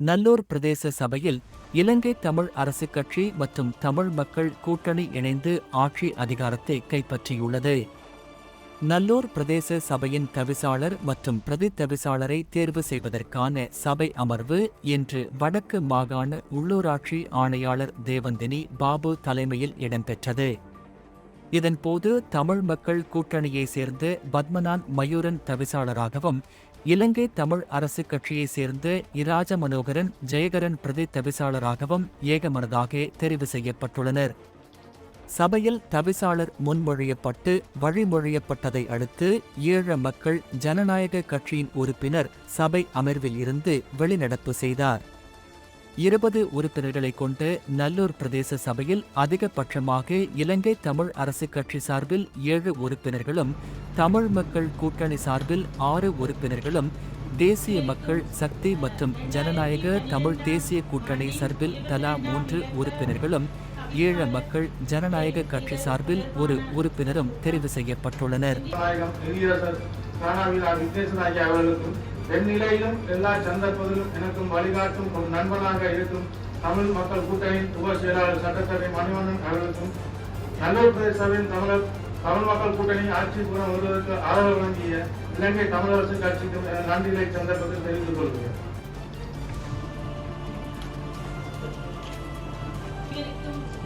நல்லூர் பிரதேச சபையில் இலங்கை தமிழ் அரசு கட்சி மற்றும் தமிழ் மக்கள் கூட்டணி இணைந்து ஆட்சி அதிகாரத்தை கைப்பற்றியுள்ளது. நல்லூர் பிரதேச சபையின் தவிசாளர் மற்றும் பிரதி தவிசாளரை தேர்வு செய்வதற்கான சபை அமர்வு இன்று வடக்கு மாகாண உள்ளூராட்சி ஆணையாளர் தேவந்தினி பாபு தலைமையில் இடம்பெற்றது. இதன்போது தமிழ் மக்கள் கூட்டணியைச் சேர்ந்த பத்மநாத் மயூரன் தவிசாளராகவும் இலங்கை தமிழ் அரசுக் கட்சியைச் சேர்ந்த இராஜ மனோகரன் ஜெயகரன் பிரதி தவிசாளராகவும் ஏகமனதாக தெரிவு செய்யப்பட்டுள்ளனர். சபையில் தவிசாளர் முன்மொழியப்பட்டு வழிமொழியப்பட்டதை அடுத்து ஈழ மக்கள் ஜனநாயக கட்சியின் உறுப்பினர் சபை அமர்வில் இருந்து வெளிநடப்பு செய்தார். இருபது உறுப்பினர்களை கொண்ட நல்லூர் பிரதேச சபையில் அதிகபட்சமாக இலங்கை தமிழ் அரசுக் கட்சி சார்பில் ஏழு உறுப்பினர்களும் தமிழ் மக்கள் கூட்டணி சார்பில் ஆறு உறுப்பினர்களும் தேசிய மக்கள் சக்தி மற்றும் ஜனநாயக தமிழ் தேசிய கூட்டணி சார்பில் தலா மூன்று உறுப்பினர்களும் ஈழ மக்கள் ஜனநாயக கட்சி சார்பில் ஒரு உறுப்பினரும் தெரிவு செய்யப்பட்டுள்ளனர். எந்நிலையிலும் என் நிலையிலும் எல்லா சந்தர்ப்பத்திலும் எனக்கும் வழிகாட்டும் ஒரு நண்பனாக இருக்கும் தமிழ் மக்கள் கூட்டணியின் உப செயலாளர் சட்டத்தவை மணிவண்ணன் அவர்களுக்கும் நல்லூர் பிரதேசவின் தமிழர் தமிழ் மக்கள் கூட்டணி ஆட்சி புறம் வருவதற்கு ஆதரவு வழங்கிய இலங்கை தமிழரசு கட்சிக்கும் எனது நன்றிகளை சந்தர்ப்பத்தில் தெரிவித்துக் கொள்கிறேன் Thank you.